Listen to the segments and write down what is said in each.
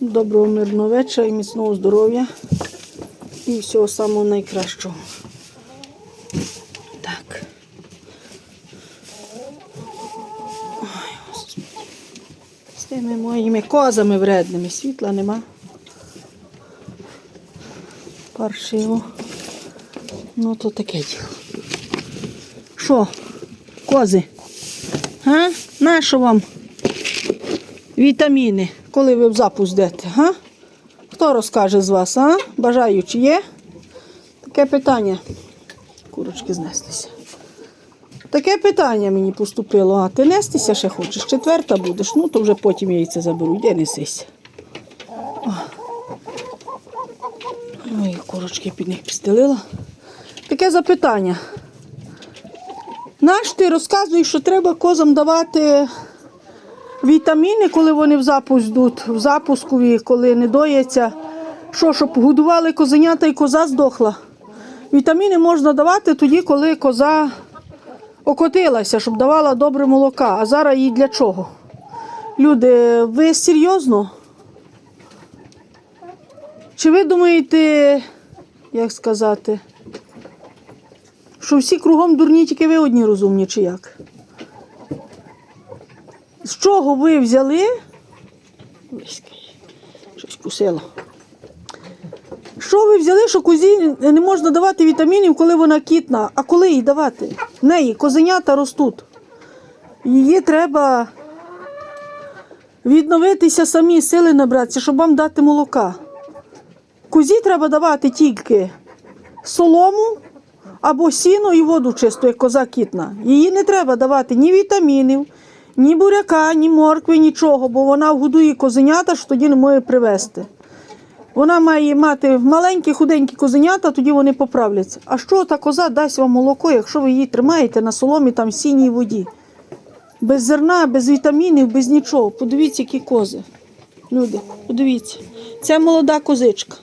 Доброго мирного вечора і міцного здоров'я. І всього самого найкращого. Так. Ой, З тими моїми козами вредними. Світла нема. Паршиво. Ну, то таке діло. Що, кози? Га? Нащо вам вітаміни, коли ви в запуск йдете? Га? Хто розкаже з вас, а? Бажаючи є? Таке питання. Курочки знеслися. Таке питання мені поступило. А ти нестися ще хочеш? Четверта будеш, ну то вже потім яйця заберу. Де несися. Ой, курочки під них підстелила. Таке запитання. Наш ти розказуєш, що треба козам давати вітаміни, коли вони в запуск йдуть, в запускові, коли не доїться. Що, щоб годували козенята і коза здохла. Вітаміни можна давати тоді, коли коза окотилася, щоб давала добре молока. А зараз їй для чого? Люди, ви серйозно? Чи ви думаєте, як сказати, що всі кругом дурні, тільки ви одні розумні, чи як? З чого ви взяли? Ось, Щось кусило. Що ви взяли, що козі не можна давати вітамінів, коли вона кітна? А коли їй давати? В неї козенята ростуть. Її треба відновитися самі, сили набратися, щоб вам дати молока. Козі треба давати тільки солому або сіно і воду чисту, як коза кітна. Її не треба давати ні вітамінів, ні буряка, ні моркви, нічого, бо вона вгодує козенята, що тоді не може привезти. Вона має мати маленькі худенькі козенята, тоді вони поправляться. А що та коза дасть вам молоко, якщо ви її тримаєте на соломі там сіній воді? Без зерна, без вітамінів, без нічого. Подивіться, які кози. Люди, подивіться. Це молода козичка.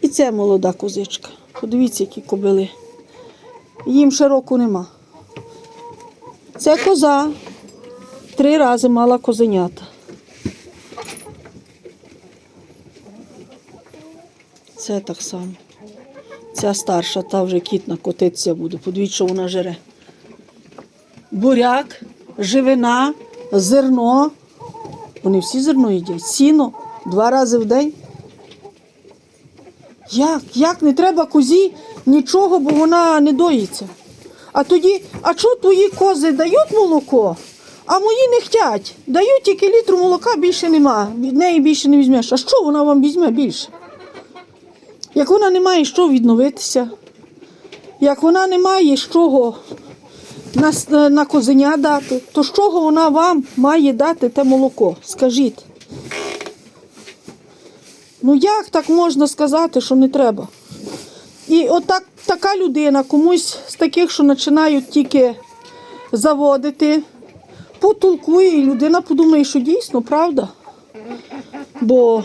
І це молода козичка. Подивіться, які кобили. Їм ще року нема. Це коза. Три рази мала козенята. Це так само. Ця старша, та вже кітна котиться буде. Подивіться, що вона жере. Буряк, живина, зерно. Вони всі зерно їдять. Сіно два рази в день. Як? Як не треба козі нічого, бо вона не доїться. А тоді, а чого твої кози дають молоко, а мої не хтять. Дають тільки літру молока, більше нема. Від неї більше не візьмеш. А що вона вам візьме більше? Як вона не має чого відновитися, як вона не має з чого на, на козеня дати, то з чого вона вам має дати те молоко? Скажіть. Ну як так можна сказати, що не треба? І отак така людина, комусь з таких, що починають тільки заводити, потолкує, і людина подумає, що дійсно правда. Бо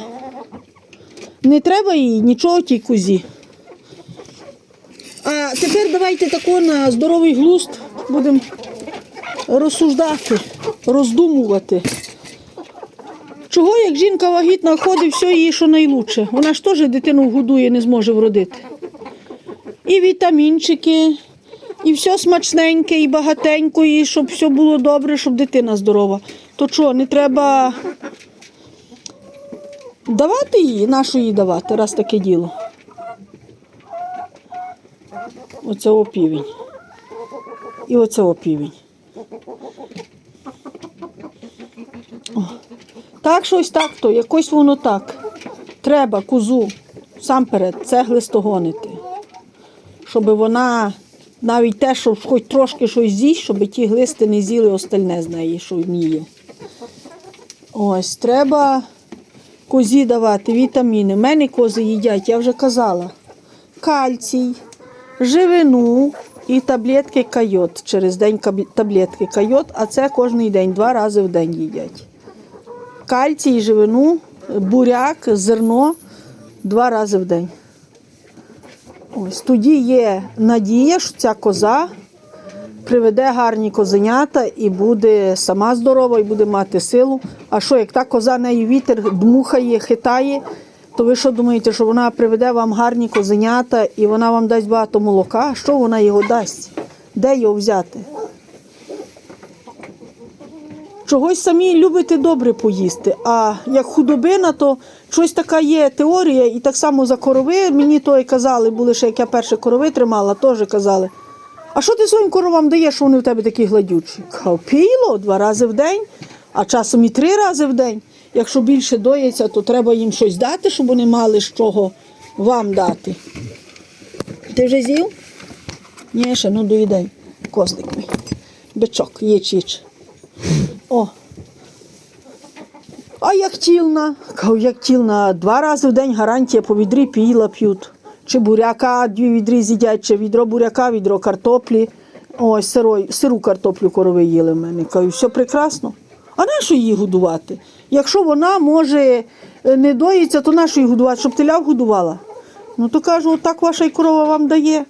не треба їй нічого тій козі. А тепер давайте тако на здоровий глузд будемо розсуждати, роздумувати. Чого, як жінка вагітна ходить, все їй що найлучше. Вона ж теж дитину годує, не зможе вродити. І вітамінчики, і все смачненьке, і багатенько, і щоб все було добре, щоб дитина здорова. То що, не треба давати її? Нашу їй давати, раз таке діло. Оце опівень. І оце опівень. Так, щось так то, якось воно так. Треба козу сам перед цегли стогонити. Щоб вона навіть те, що хоч трошки щось з'їсть, щоб ті глисти не з'їли остальне з неї, що в ній є. Ось, треба козі давати вітаміни. У мене кози їдять, я вже казала. Кальцій, живину і таблетки кайот. Через день таблетки кайот, а це кожен день, два рази в день їдять кальцій, живину, буряк, зерно два рази в день. Ось тоді є надія, що ця коза приведе гарні козенята і буде сама здорова, і буде мати силу. А що, як та коза неї вітер дмухає, хитає, то ви що думаєте, що вона приведе вам гарні козенята і вона вам дасть багато молока? Що вона його дасть? Де його взяти? Чогось самі любите добре поїсти. А як худобина, то щось така є теорія, і так само за корови мені то і казали, були ще як я перше корови тримала, теж казали. А що ти своїм коровам даєш, що вони в тебе такі гладючі? Піло два рази в день, а часом і три рази в день. Якщо більше доїться, то треба їм щось дати, щоб вони мали з чого вам дати. Ти вже з'їв? Ні, ще ну доїдай. Козлик мій. Бичок, їч, їч. О. А як тілна? Як тілна, два рази в день гарантія по відрі піла п'ють. Чи буряка дві відрі з'їдять, чи відро буряка, відро картоплі. Ось сирой, сиру картоплю корови їли в мене. Кажу, все прекрасно. А нащо її годувати? Якщо вона може е, не доїться, то нащо її годувати, щоб теля годувала? Ну то кажу, так ваша й корова вам дає.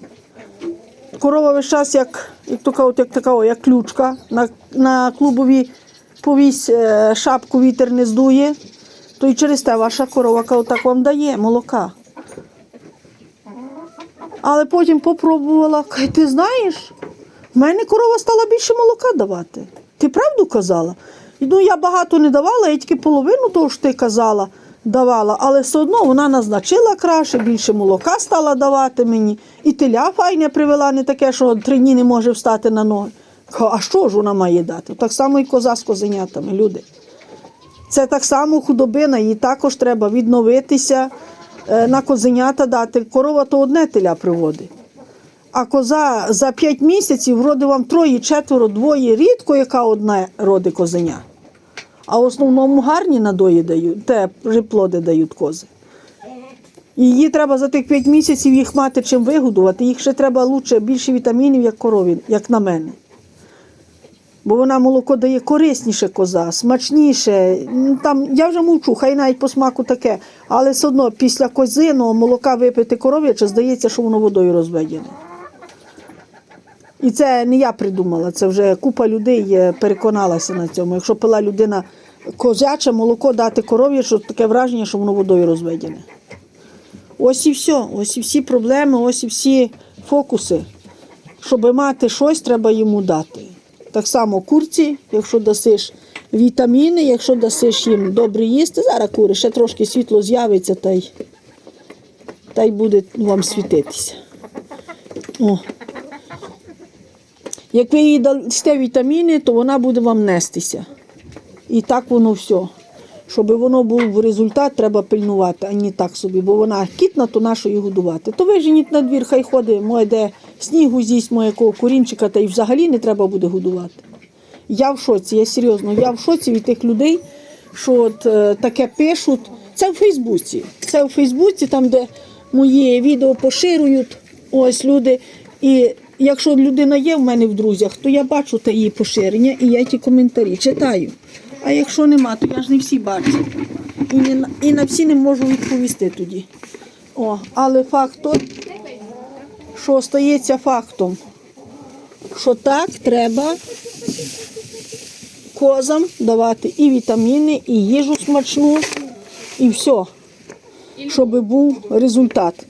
Корова весь час, як, як, така, от, як, така, як ключка. На, на клубові повісь е, шапку вітер не здує, то і через те ваша корова каже, так вам дає молока. Але потім попробувала, каже, ти знаєш, в мене корова стала більше молока давати. Ти правду казала? Ну, я багато не давала, я тільки половину того, що ти казала, давала, але все одно вона назначила краще, більше молока стала давати мені. І теля файне привела, не таке, що три дні не може встати на ноги. А що ж вона має дати? Так само і коза з козенятами, люди. Це так само худобина, їй також треба відновитися, е, на козенята дати. Корова то одне теля приводить. А коза за 5 місяців родить вам троє, четверо, двоє, рідко яка одна родить козеня. А в основному гарні надої дають, те приплоди дають кози. І Її треба за тих 5 місяців їх мати чим вигодувати. Їх ще треба лучше, більше вітамінів, як корові, як на мене. Бо вона молоко дає корисніше коза, смачніше. Ну, Там, я вже мовчу, хай навіть по смаку таке. Але все одно після козиного молока випити коров'яче, здається, що воно водою розведене. І це не я придумала, це вже купа людей е, переконалася на цьому. Якщо пила людина козяче молоко дати коров'яче, то таке враження, що воно водою розведене. Ось і все, ось і всі проблеми, ось і всі фокуси. Щоб мати щось, треба йому дати. Так само курці, якщо дасиш вітаміни, якщо дасиш їм добре їсти, зараз кури, ще трошки світло з'явиться та й, та й буде вам світитися. О. Як ви їй дасте вітаміни, то вона буде вам нестися. І так воно все. Щоб воно був результат, треба пильнувати, а не так собі, бо вона кітна, то нащо її годувати. То виженіть на двір, хай ходить, моє де снігу з'їсть якого курінчика, та й взагалі не треба буде годувати. Я в шоці, я серйозно, я в шоці від тих людей, що от е, таке пишуть. Це в Фейсбуці. Це в Фейсбуці, там, де мої відео поширюють, ось люди. І якщо людина є в мене в друзях, то я бачу та її поширення і я ті коментарі читаю. А якщо нема, то я ж не всі бачу. І, не, і на всі не можу відповісти тоді. О, але факт той, що стається фактом, що так треба козам давати і вітаміни, і їжу смачну, і все, щоб був результат.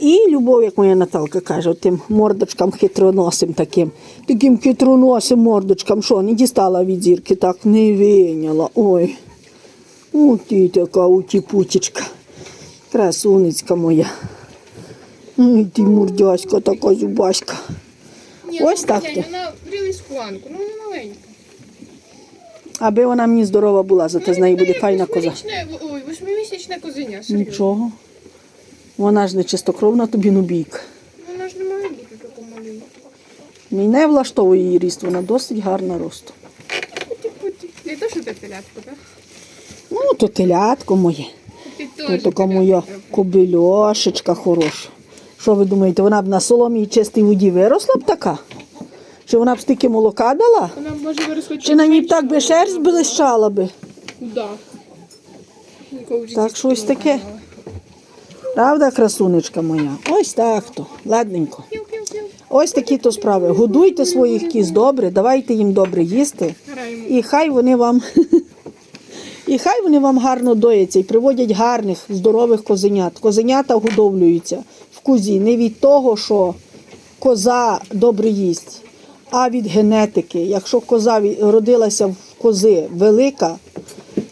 І любов, як моя Наталка каже, тим мордочкам хитроносим таким, таким хитроносим мордочкам, що не дістала від зірки, так не вийняла. Ой. У ти така утіпутічка. Красуницька моя. Ой, ти мурдяська, така зубаська. Ні, Ось ну, так глянь, то. Вона прились планку, ну вона маленька. Аби вона мені здорова була, зате з неї буде файна коза. Восьмирічне- Ой, восьмимісячне козеня, серйозно. Нічого. Вона ж не чистокровна тобі нубійка. Вона ж не має бути така маленька. Мій не влаштовує її ріст, вона досить гарна росту. Путі-путі. Не то, що ти телятко, так? Ну, то телятко моє. Ти То теж така моя телятко. кобильошечка хороша. Що ви думаєте, вона б на соломі і чистій воді виросла б така? Чи вона б стільки молока дала? Вона може виросла Чи на ній б так би шерсть блищала би? Да. Так, щось такого таке. Правда, красунечка моя? Ось так то, ладненько. Ось такі то справи. Годуйте своїх кіз добре, давайте їм добре їсти. І хай вони вам. І хай вони вам гарно дояться і приводять гарних, здорових козенят. Козенята годовлюються в кузі не від того, що коза добре їсть, а від генетики. Якщо коза родилася в кози велика,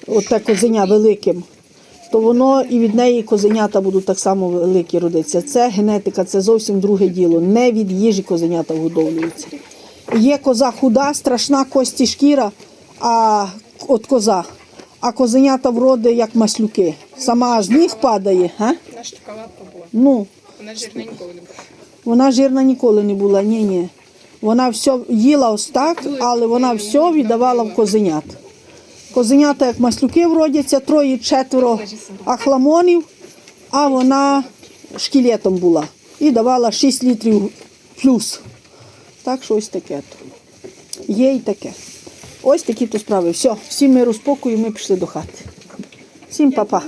от те козеня великим, то воно і від неї козенята будуть так само великі родитися. Це генетика, це зовсім друге діло. Не від їжі козенята годовлюються. Є коза худа, страшна кості шкіра, а от коза. А козенята вроде як маслюки. Сама з ніг падає. Га? Наша така лапка була. Ну, Вона жирненько не була. вона жирна ніколи не була. Ні, ні. Вона все їла ось так, але вона все віддавала в козенят. Козенята, як маслюки вродяться, троє, четверо ахламонів, а вона шкілетом була. І давала 6 літрів плюс. Так що ось таке. Є і таке. Ось такі то справи. Все, всім миру спокою, ми пішли до хати. Всім па-па.